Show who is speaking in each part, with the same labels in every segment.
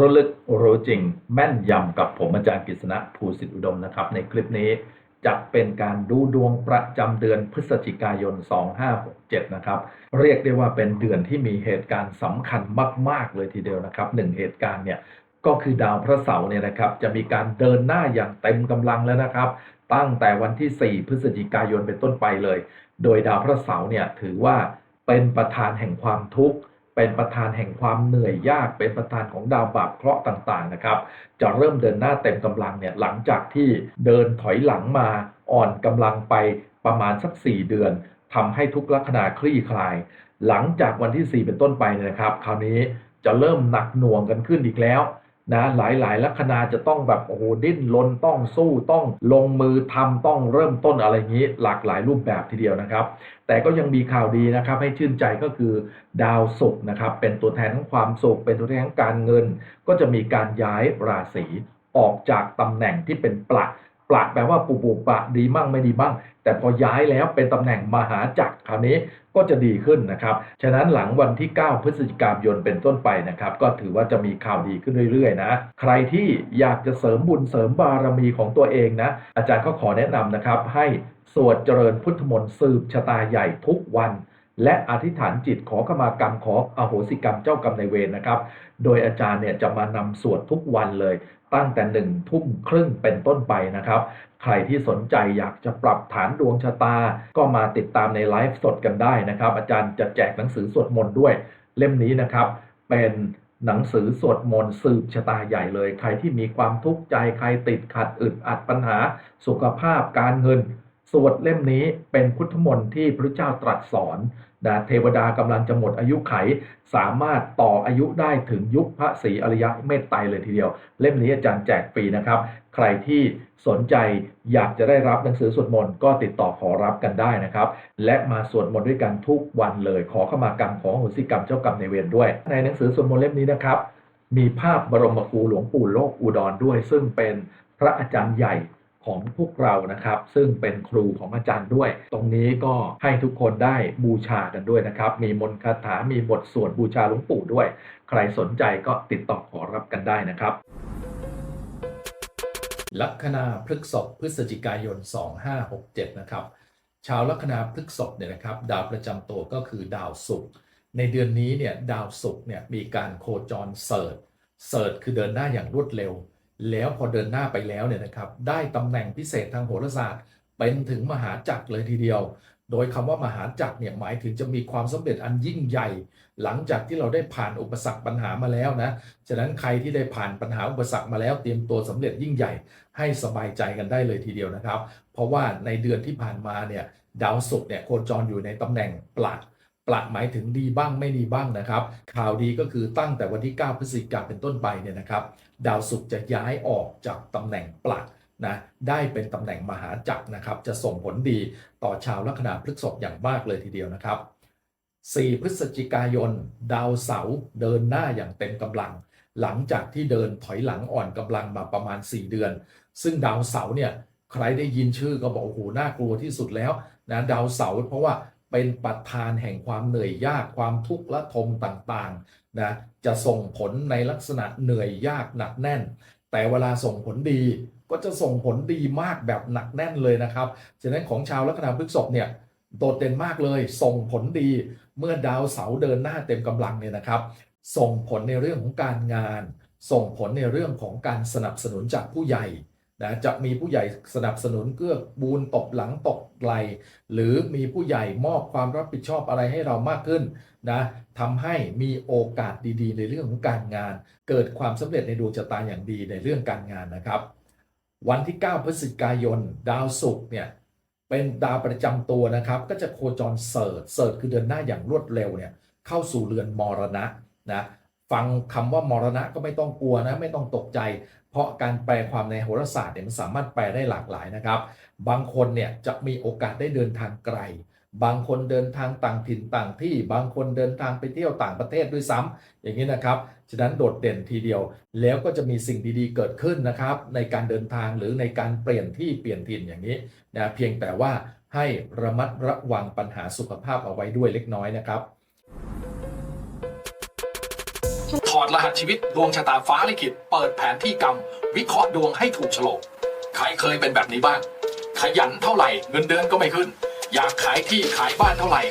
Speaker 1: รู้ลึกรู้จริง แม่นยำกับผมอาจารย์กฤษณะภูสิทธิอุดมนะครับ ในคลิปนี้จะเป็นการดูดวงประจำเดือนพฤศจิกายน 2567 นะครับ เรียกได้ว่าเป็นเดือนที่มีเหตุการณ์สำคัญมาก ๆ เลยทีเดียวนะครับหนึ่งเหตุการณ์เนี่ยก็คือดาวพระเสาร์เนี่ยนะครับ จะมีการเดินหน้าอย่างเต็มกำลังแล้วนะครับ ตั้งแต่วันที่ 4 พฤศจิกายนเป็นต้นไปเลย โดยดาวพระเสาร์เนี่ยถือว่าเป็นประธานแห่งความทุกข์ เป็นประธานแห่งความเหนื่อยยาก เป็นประธานของดาวบาปเคราะห์ต่างๆนะครับ จะเริ่มเดินหน้าเต็มกำลังเนี่ยหลังจากที่เดินถอยหลังมาอ่อนกำลังไปประมาณสัก 4 เดือนทำให้ทุกลักษณะคลี่คลาย หลังจากวันที่ 4 เป็นต้นไปเนี่ยนะครับ คราวนี้จะเริ่มหนักหน่วงกันขึ้นอีกแล้ว นะหลายๆลัคนาจะต้องแบบโอ้โหดิ้นรนต้องสู้ต้องลงมือทำต้องเริ่มต้นอะไรอย่างนี้ หลากหลายรูปแบบทีเดียวนะครับ แต่ก็ยังมีข่าวดีนะครับ ให้ชื่นใจก็คือดาวศุกร์นะครับ เป็นตัวแทนของความสุขเป็นตัวแทนของการเงิน ก็จะมีการย้ายราศีออกจากตำแหน่งที่เป็นปลัก ปลักแปลว่าปูปูปะดีมั่งไม่ดีบ้าง แต่พอย้ายแล้วเป็นตำแหน่งมหาจักรคราวนี้ก็จะดีขึ้นนะครับ ฉะนั้นหลังวันที่ 9 พฤศจิกายนเป็นต้นไปนะครับ ก็ถือว่าจะมีข่าวดีขึ้นเรื่อยๆนะ ใครที่อยากจะเสริมบุญเสริมบารมีของตัวเองนะ อาจารย์ก็ขอแนะนำนะครับ ให้สวดเจริญพุทธมนต์สืบชะตาใหญ่ทุกวัน และอธิษฐานจิตขอขมากรรมขออโหสิกรรมเจ้ากรรมนายเวรนะครับ โดยอาจารย์เนี่ยจะมานำสวดทุกวันเลย ตั้งแต่หนึ่งทุ่มครึ่งเป็นต้นไปนะครับ ใครที่สนใจอยากจะปรับฐานดวงชะตา ก็มาติดตามในไลฟ์สดกันได้นะครับ อาจารย์จะแจกหนังสือสวดมนต์ด้วย เล่มนี้นะครับ เป็นหนังสือสวดมนต์สืบชะตาใหญ่เลย ใครที่มีความทุกข์ใจใครติดขัดอึดอัดปัญหา สุขภาพการเงิน สวดเล่มนี้เป็นพุทธมนต์ที่พระเจ้าตรัสสอน นะเทวดากำลังจะหมดอายุไข สามารถต่ออายุได้ถึงยุคพระศรีอริยเมตไตรเลยทีเดียว เล่มนี้อาจารย์แจกฟรีนะครับ ใครที่สนใจอยากจะได้รับหนังสือสวดมนต์ก็ติดต่อขอรับกันได้นะครับ และมาสวดมนต์ด้วยกันทุกวันเลย ขอเข้ามากรรมขอโหสิกรรมเจ้ากรรมในเวรด้วย ในหนังสือสวดมนต์เล่มนี้นะครับ มีภาพบรมครูหลวงปู่โลกอุดรด้วย ซึ่งเป็นพระอาจารย์ใหญ่ ของพวกเรานะครับ ซึ่งเป็นครูของอาจารย์ด้วย ตรงนี้ก็ให้ทุกคนได้บูชากันด้วยนะครับ มีมนต์คาถามีบทสวดบูชาหลวงปู่ด้วย ใครสนใจก็ติดต่อขอรับกันได้นะครับ ลัคนาพฤกษภพฤศจิกายน 2567 นะครับ ชาวลัคนาพฤกษภเนี่ยนะครับ ดาวประจำตัวก็คือดาวศุกร์ในเดือนนี้เนี่ยดาวศุกร์เนี่ยมีการโคจรเสิร์ชเสิร์ชคือเดินหน้าอย่างรวดเร็ว แล้วพอเดินหน้าไปแล้วเนี่ยนะครับ ได้ตำแหน่งพิเศษทางโหราศาสตร์ เป็นถึงมหาจักรเลยทีเดียว โดยคำว่ามหาจักรเนี่ยหมายถึงจะมีความสำเร็จอันยิ่งใหญ่ หลังจากที่เราได้ผ่านอุปสรรคปัญหามาแล้วนะ ฉะนั้นใครที่ได้ผ่านปัญหาอุปสรรคมาแล้วเตรียมตัวสำเร็จยิ่งใหญ่ ให้สบายใจกันได้เลยทีเดียวนะครับ เพราะว่าในเดือนที่ผ่านมาเนี่ยดาวศุกร์เนี่ยโคจรอยู่ในตำแหน่งปลัก ปลักหมายถึงดีบ้างไม่ดีบ้างนะครับ ข่าวดีก็คือตั้งแต่วันที่ 9 พฤศจิกายนเป็นต้นไปเนี่ยนะครับ ดาวศุกร์จะย้ายออกจากตำแหน่งปลักนะได้เป็นตำแหน่งมหาจักรนะครับ จะส่งผลดีต่อชาวลัคนาพฤษภอย่างมากเลยทีเดียวนะครับ 4 พฤศจิกายน ดาวเสาร์เดินหน้าอย่างเต็มกำลัง หลังจากที่เดินถอยหลังอ่อนกำลังมาประมาณ 4 เดือน ซึ่งดาวเสาร์เนี่ยใครได้ยินชื่อก็บอกโอ้โหน่ากลัวที่สุดแล้วนะดาวเสาร์เพราะว่า เป็นประธานแห่งความเหนื่อยยากความทุกข์และทมต่างๆนะจะส่งผลในลักษณะเหนื่อยยากหนักแน่น แต่เวลาส่งผลดีก็จะส่งผลดีมากแบบหนักแน่นเลยนะครับฉะนั้นของชาวลัคนาพฤษภเนี่ยโดดเด่นมากเลย ส่งผลดีเมื่อดาวเสาร์เดินหน้าเต็มกำลังเนี่ยนะครับ ส่งผลในเรื่องของการงาน ส่งผลในเรื่องของการสนับสนุนจากผู้ใหญ่ นะจะมีผู้ใหญ่สนับสนุนเกื้อบูนตบหลังตบไหลหรือมีผู้ใหญ่มอบความรับผิดชอบอะไรให้เรามากขึ้นนะทำให้มีโอกาสดีๆ ในเรื่องของการงาน เกิดความสำเร็จในดวงชะตาอย่างดีในเรื่องการงานนะครับ วันที่ 9 พฤศจิกายน ดาวศุกร์เนี่ยเป็นดาวประจำตัวนะครับ ก็จะโคจรเสิร์ชเสิร์ชคือเดินหน้าอย่างรวดเร็วเนี่ยเข้าสู่เรือนมรณะนะฟังคำว่ามรณะก็ไม่ต้องกลัวนะไม่ต้องตกใจ เพราะการแปลความในโหราศาสตร์เนี่ยมันสามารถแปลได้หลากหลายนะครับ บางคนเนี่ยจะมีโอกาสได้เดินทางไกล บางคนเดินทางต่างถิ่นต่างที่ บางคนเดินทางไปเที่ยวต่างประเทศด้วยซ้ำอย่างนี้นะครับ ฉะนั้นโดดเด่นทีเดียว แล้วก็จะมีสิ่งดีๆเกิดขึ้นนะครับ ในการเดินทางหรือในการเปลี่ยนที่เปลี่ยนถิ่นอย่างนี้นะเพียงแต่ว่าให้ระมัดระวังปัญหาสุขภาพเอาไว้ด้วยเล็กน้อยนะครับ
Speaker 2: อดรหัสชีวิตดวงชะตาฟ้าลิขิต เปิดแผนที่กรรม วิเคราะห์ดวงให้ถูกโฉลก ใครเคยเป็นแบบนี้บ้าง ขยันเท่าไหร่เงินเดือนก็ไม่ขึ้น อยากขายที่ขายบ้านเท่าไหร่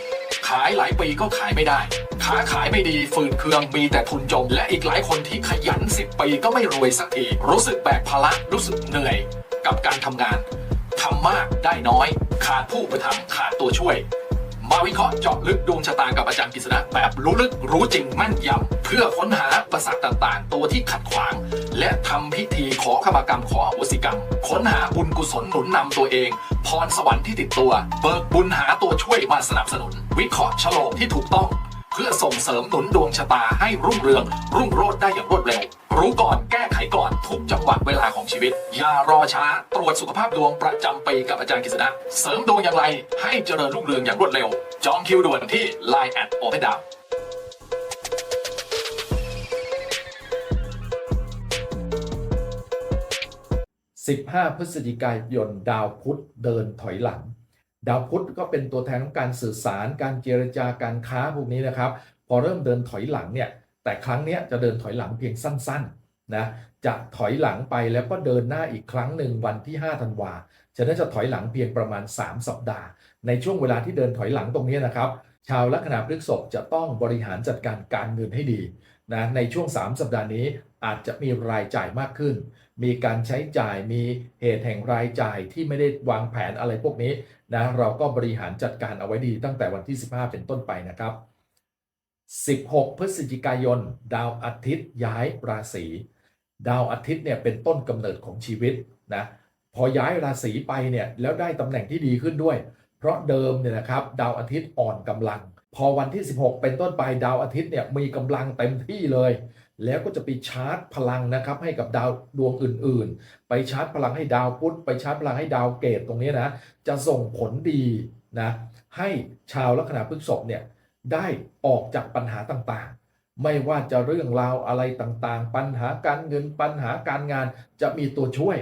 Speaker 2: ขายหลายปีก็ขายไม่ได้ค้าขายไม่ดีฝืดเคืองมีแต่ทุนจม และอีกหลายคนที่ขยัน10ปีก็ไม่รวยสักทีรู้สึกแบกภาระรู้สึกเหนื่อย กับการทำงานทำมากได้น้อย ขาดผู้ประทับขาดตัวช่วย มาวิเคราะห์เจาะลึกดวงชะตากับอาจารย์กฤษณะแบบรู้ลึกรู้จริงแม่นยำเพื่อค้นหาประสักต่างๆ ตัวที่ขัดขวาง และทำพิธีขอขมากรรมขออโหสิกรรม ค้นหาบุญกุศลหนุนนำตัวเอง พรสวรรค์ที่ติดตัว เบิกบุญหาตัวช่วยมาสนับสนุน วิเคราะห์ฉลองที่ถูกต้อง เพื่อส่งเสริมหนุนดวงชะตาให้รุ่งเรือง รุ่งโรจน์ได้อย่างรวดเร็ว รู้ก่อนแก้ไขก่อนทุกจังหวะเวลาของชีวิต อย่ารอช้า ตรวจสุขภาพดวงประจำปีกับอาจารย์กฤษณะ เสริมดวงอย่างไร ให้เจริญรุ่งเรืองอย่างรวดเร็ว จองคิวด่วนที่ Line แอดโอเ n นดาว
Speaker 1: 15 พฤศจิกายนดาวพุธเดินถอยหลัง ดาวพุธก็เป็นตัวแทนของการสื่อสาร การเจรจาการค้าพวกนี้นะครับ พอเริ่มเดินถอยหลังเนี่ยแต่ครั้งเนี้ยจะเดินถอยหลังเพียงสั้นๆนะจะถอยหลังไปแล้วก็เดินหน้าอีกครั้งหนึ่งวันที่5ธันวาฉะนั้นจะถอยหลังเพียงประมาณ 3 สัปดาห์ ในช่วงเวลาที่เดินถอยหลังตรงนี้นะครับ ชาวลัคนาพฤษภจะต้องบริหารจัดการการเงินให้ดีนะในช่วง 3 สัปดาห์นี้อาจจะมีรายจ่ายมากขึ้น มีการใช้จ่ายมีเหตุแห่งรายจ่ายที่ไม่ได้วางแผนอะไรพวกนี้นะเราก็บริหารจัดการเอาไว้ดีตั้งแต่วันที่ 15 เป็นต้นไปนะครับ 16 พฤศจิกายน ดาวอาทิตย์ย้ายราศีดาวอาทิตย์เนี่ยเป็นต้นกำเนิดของชีวิตนะพอย้ายราศีไปเนี่ยแล้วได้ตำแหน่งที่ดีขึ้นด้วย เพราะเดิมเนี่ยนะครับดาวอาทิตย์อ่อนกำลัง พอวันที่ 16 เป็นต้นไปดาวอาทิตย์เนี่ยมีกำลังเต็มที่เลย แล้วก็จะไปชาร์จพลังนะครับให้กับดาวดวงอื่นๆ ไปชาร์จพลังให้ดาวพุธไปชาร์จพลังให้ดาวเกตตรงนี้นะจะส่งผลดีนะให้ชาวลัคนาพฤษภเนี่ยได้ออกจากปัญหาต่างๆ ไม่ว่าจะเรื่องราวอะไรต่างๆ ปัญหาการเงินปัญหาการงานจะมีตัวช่วย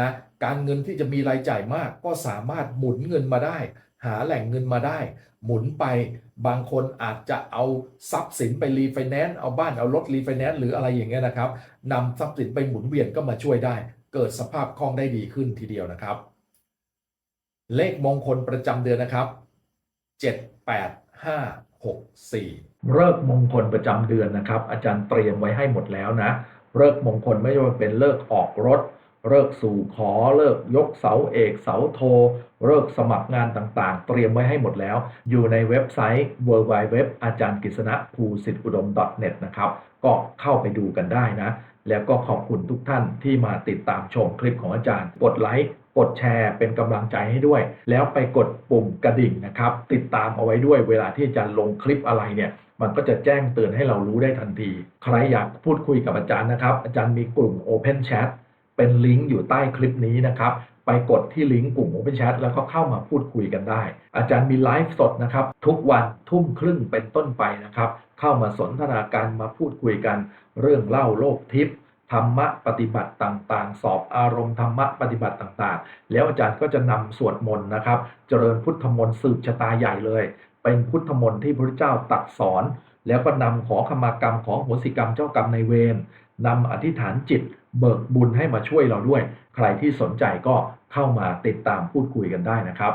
Speaker 1: นะการเงินที่จะมีรายจ่ายมากก็สามารถหมุนเงินมาได้ หาแหล่งเงินมาได้ หมุนไปบางคนอาจจะเอาทรัพย์สินไปรีไฟแนนซ์เอาบ้านเอารถรีไฟแนนซ์หรืออะไรอย่างเงี้ยนะครับนำทรัพย์สินไปหมุนเวียนก็มาช่วยได้ เกิดสภาพคล่องได้ดีขึ้นทีเดียวนะครับ เลขมงคลประจำเดือนนะครับ 7 8 5 6 4 เลิกมงคลประจำเดือนนะครับ อาจารย์เตรียมไว้ให้หมดแล้วนะเลิกมงคลไม่ว่าเป็นเลิกออกรถ เลิกสู่ขอเลิกยกเสาเอกเสาโท เลิกสมัครงานต่างๆ เตรียมไว้ให้หมดแล้ว อยู่ในเว็บไซต์ w w w อาจารย์กฤษณะภูสิทธิอุดม .net นะครับ ก็เข้าไปดูกันได้นะ แล้วก็ขอบคุณทุกท่านที่มาติดตามชมคลิปของอาจารย์ กดไลค์กดแชร์เป็นกำลังใจให้ด้วย แล้วไปกดปุ่มกระดิ่งนะครับ ติดตามเอาไว้ด้วยเวลาที่อาจารย์ลงคลิปอะไรเนี่ยมันก็จะแจ้งเตือนให้เรารู้ได้ทันที ใครอยากพูดคุยกับอาจารย์นะครับ อาจารย์มีกลุ่ม Open Chat เป็นลิงก์อยู่ใต้คลิปนี้นะครับไปกดที่ลิงก์กลุ่ม Open Chat แล้วก็เข้ามาพูดคุยกันได้ อาจารย์มีไลฟ์สดนะครับ ทุกวันทุ่มครึ่งเป็นต้นไปนะครับ เข้ามาสนทนาการมาพูดคุยกัน เรื่องเล่าโลกทิพย์ธรรมะปฏิบัติต่างๆ สอบอารมณ์ธรรมะปฏิบัติต่างๆ แล้วอาจารย์ก็จะนำสวดมนต์นะครับ เจริญพุทธมนต์สืบชะตาใหญ่เลย เป็นพุทธมนต์ที่พระเจ้าตรัดสอน แล้วก็นำขอขมากรรมขอโหสิกรรมเจ้ากรรมในเวรนำอธิษฐานจิต เบิกบุญให้มาช่วยเราด้วย ใครที่สนใจก็เข้ามาติดตามพูดคุยกันได้นะครับ